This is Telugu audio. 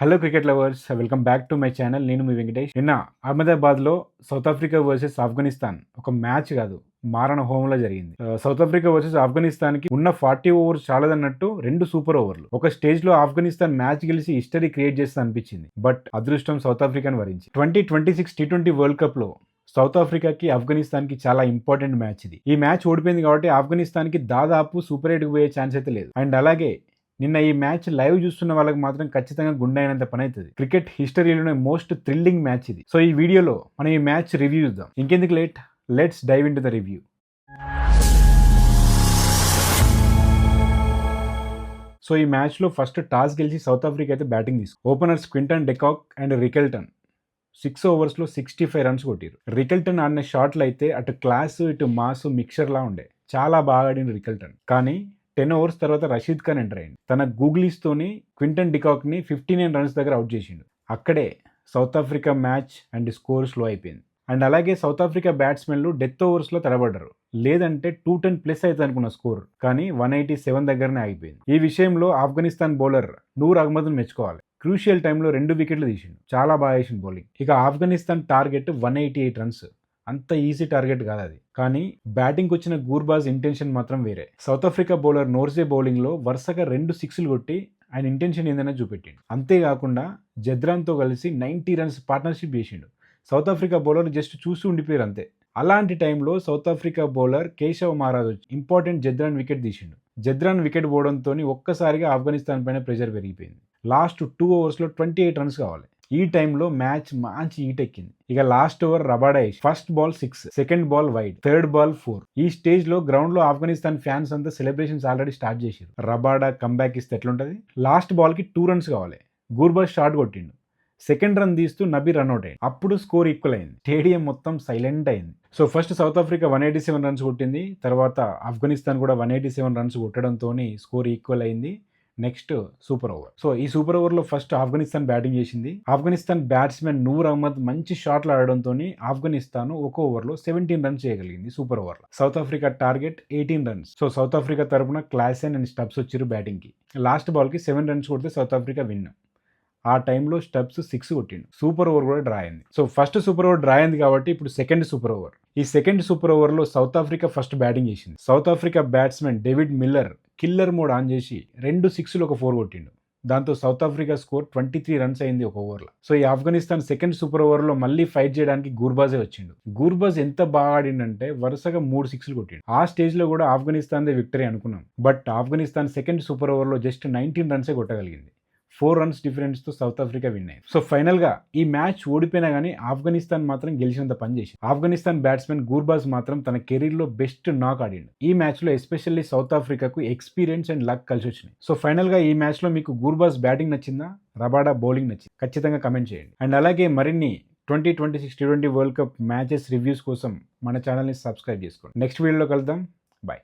Hello cricket lovers welcome back to my channel నేను మీ వెంకటేష్. నిన్న అహ్మదాబాద్లో సౌత్ ఆఫ్రికా వర్సెస్ ఆఫ్ఘనిస్తాన్ ఒక మ్యాచ్ కాదు మారణ హోంలో జరిగింది. సౌత్ ఆఫ్రికా వర్సెస్ ఆఫ్ఘనిస్తాన్కి ఉన్న ఫార్టీ ఓవర్స్ చాలదన్నట్టు రెండు సూపర్ ఓవర్లు ఒక స్టేజ్లో ఆఫ్ఘనిస్తాన్ మ్యాచ్ గెలిచి హిస్టరీ క్రియేట్ చేస్తా అనిపించింది. బట్ అదృష్టం సౌత్ ఆఫ్రికాను వరించి twenty twenty six T twenty world కప్లో సౌత్ ఆఫ్రికాకి ఆఫ్ఘనిస్తాన్కి చాలా ఇంపార్టెంట్ మ్యాచ్ ఇది. ఈ మ్యాచ్ ఓడిపోయింది కాబట్టి ఆఫ్ఘనిస్తాన్కి దాదాపు సూపర్ ఎయిట్కి పోయే ఛాన్స్ అయితే లేదు. అండ్ అలాగే నిన్న ఈ మ్యాచ్ లైవ్ చూస్తున్న వాళ్ళకి మాత్రం ఖచ్చితంగా గుండె అయినంత పని అవుతుంది. క్రికెట్ హిస్టరీలోనే మోస్ట్ థ్రిల్లింగ్ మ్యాచ్ ఇది. సో ఈ వీడియోలో మనం ఈ మ్యాచ్ రివ్యూ చూద్దాం. ఇంకెందుకు late let's dive into the review so ఈ మ్యాచ్లో ఫస్ట్ టాస్ గెలిచి సౌత్ ఆఫ్రికా అయితే బ్యాటింగ్ తీసుకు openers Quinton de Kock and Rickelton six ఓవర్స్లో sixty five runs కొట్టారు. రికెల్టన్ ఆడిన షాట్లు అయితే అటు క్లాస్ ఇటు మాస్ మిక్చర్లా ఉండే. చాలా బాగా ఆడిన రికెల్టన్ కానీ టెన్ ఓవర్స్ తర్వాత రషీద్ ఖాన్ ఎంటర్ అయ్యింది తన గూగ్లీస్తోని క్వింటన్ డికాక్ని ఫిఫ్టీ నైన్ రన్స్ దగ్గర అవుట్ చేసిండు. అక్కడే South Africa match and score slow అయిపోయింది. అండ్ అలాగే సౌత్ ఆఫ్రికా బ్యాట్స్మెన్లు డెత్ ఓవర్స్లో తడబడ్డారు. లేదంటే టూ టెన్ ప్లస్ అయితే అనుకున్న స్కోర్. కానీ వన్ ఎయిటీ సెవెన్ దగ్గరనే ఆగిపోయింది. ఈ విషయంలో ఆఫ్ఘనిస్తాన్ బౌలర్ నూర్ అహ్మద్ను మెచ్చుకోవాలి. క్రూషియల్ టైంలో రెండు వికెట్లు తీసిండు. చాలా బాగా వేసిండు బౌలింగ్. ఇక Afghanistan target one eighty eight runs. అంత ఈజీ టార్గెట్ కాదు అది. కానీ బ్యాటింగ్ వచ్చిన గూర్బాజ్ ఇంటెన్షన్ మాత్రం వేరే. సౌత్ ఆఫ్రికా బౌలర్ నోర్జే బౌలింగ్లో వరుసగా రెండు సిక్స్లు కొట్టి ఆయన ఇంటెన్షన్ ఏందనే చూపెట్టిండు. అంతేకాకుండా జద్రాన్తో కలిసి నైంటీ రన్స్ పార్ట్నర్షిప్ చేసిండు. సౌత్ ఆఫ్రికా బౌలర్ జస్ట్ చూసి ఉండిపోయారు అంతే. అలాంటి టైంలో South Africa bowler Keshav Maharaj వచ్చి ఇంపార్టెంట్ జద్రాన్ వికెట్ తీసిండు. జద్రాన్ వికెట్ పోవడంతో ఒక్కసారిగా ఆఫ్ఘనిస్తాన్ పైన ప్రెషర్ పెరిగిపోయింది. లాస్ట్ టూ ఓవర్స్లో ట్వంటీ ఎయిట్ రన్స్ కావాలి. ఈ టైంలో మ్యాచ్ మంచి హీట్ ఎక్కింది. ఇక last over Rabada first ball six second ball wide third ball four. ఈ స్టేజ్లో గ్రౌండ్లో ఆఫ్ఘనిస్తాన్ ఫ్యాన్స్ అంతా సెలబ్రేషన్స్ ఆల్రెడీ స్టార్ట్ చేశారు. రబాడా కంబ్యాక్ ఇస్తే ఎట్లుంటది? లాస్ట్ బాల్కి టూ రన్స్ కావాలి. గూర్బాజ్ షాట్ కొట్టిండు. సెకండ్ రన్ తీస్తూ నబీ రన్అట్ అయింది అప్పుడు స్కోర్ ఈక్వల్ అయింది. స్టేడియం మొత్తం సైలెంట్ అయింది. So first South Africa one eighty seven runs కొట్టింది. తర్వాత ఆఫ్ఘనిస్తాన్ కూడా వన్ ఎయిటీ సెవెన్ రన్స్ కొట్టడంతో స్కోర్ ఈక్వల్ అయింది. Next super over. సో ఈ సూపర్ ఓవర్లో ఫస్ట్ ఆఫ్ఘనిస్తాన్ బ్యాటింగ్ చేసింది. ఆఫ్ఘనిస్తాన్ బ్యాట్స్మెన్ నూర్ అహ్మద్ మంచి షాట్లు ఆడడంతో ఆఫ్ఘనిస్తాన్ ఒక ఓవర్లో సెవెంటీన్ రన్స్ చేయగలిగింది సూపర్ ఓవర్లో. South Africa target eighteen runs. So South Africa తరపున క్లాసెన్ అండ్ స్టబ్స్ వచ్చారు బ్యాటింగ్కి. లాస్ట్ బాల్కి సెవెన్ రన్స్ కొడితే సౌత్ ఆఫ్రికా విన్. ఆ టైంలో స్టెప్స్ సిక్స్ కొట్టిండు. సూపర్ ఓవర్ కూడా డ్రా అయింది. So first super over draw అయింది కాబట్టి ఇప్పుడు సెకండ్ సూపర్ ఓవర్. ఈ సెకండ్ సూపర్ ఓవర్లో సౌత్ ఆఫ్రికా ఫస్ట్ బ్యాటింగ్ చేసింది. South Africa batsmen David Miller killer mode on చేసి రెండు సిక్స్లు ఒక ఫోర్ కొట్టిండు. దాంతో South Africa score twenty three runs అయింది ఒక ఓవర్లో. సో ఈ ఆఫ్ఘనిస్తాన్ సెకండ్ సూపర్ ఓవర్లో మళ్ళీ ఫైట్ చేయడానికి గూర్బాజే వచ్చిండు. గూర్బాజ్ ఎంత బాగా ఆడిండంటే వరుసగా మూడు సిక్స్లు కొట్టిండు. ఆ స్టేజ్లో కూడా ఆఫ్ఘనిస్తాన్దే విక్టరీ అనుకున్నాం. బట్ ఆఫ్ఘనిస్తాన్ సెకండ్ సూపర్ ఓవర్లో జస్ట్ నైన్టీన్ రన్సే కొట్టగలిగింది. ఫోర్ రన్స్ డిఫరెన్స్తో సౌత్ ఆఫ్రికా విన్ అయింది సో ఫైనల్గా ఈ మ్యాచ్ ఓడిపోయినా కానీ ఆఫ్ఘనిస్తాన్ మాత్రం గెలిచినంత పని చేసింది. ఆఫ్ఘనిస్తాన్ బ్యాట్స్మెన్ గూర్బాజ్ మాత్రం తన కెరీర్లో బెస్ట్ నాక్ ఆడిండు. ఈ మ్యాచ్లో ఎస్పెషల్లీ సౌత్ ఆఫ్రికాకు ఎక్స్పీరియన్స్ అండ్ లక్ కలిసి వచ్చినాయి సో ఫైనల్గా ఈ మ్యాచ్లో మీకు గూర్బాజ్ బ్యాటింగ్ నచ్చిందా? రబాడా బౌలింగ్ నచ్చింది. ఖచ్చితంగా కమెంట్ చేయండి. అండ్ అలాగే మరిన్ని twenty twenty six T twenty world cup matches reviews కోసం మన ఛానల్ని సబ్స్క్రైబ్ చేసుకోండి. నెక్స్ట్ వీడియోలో కలుద్దాం. బాయ్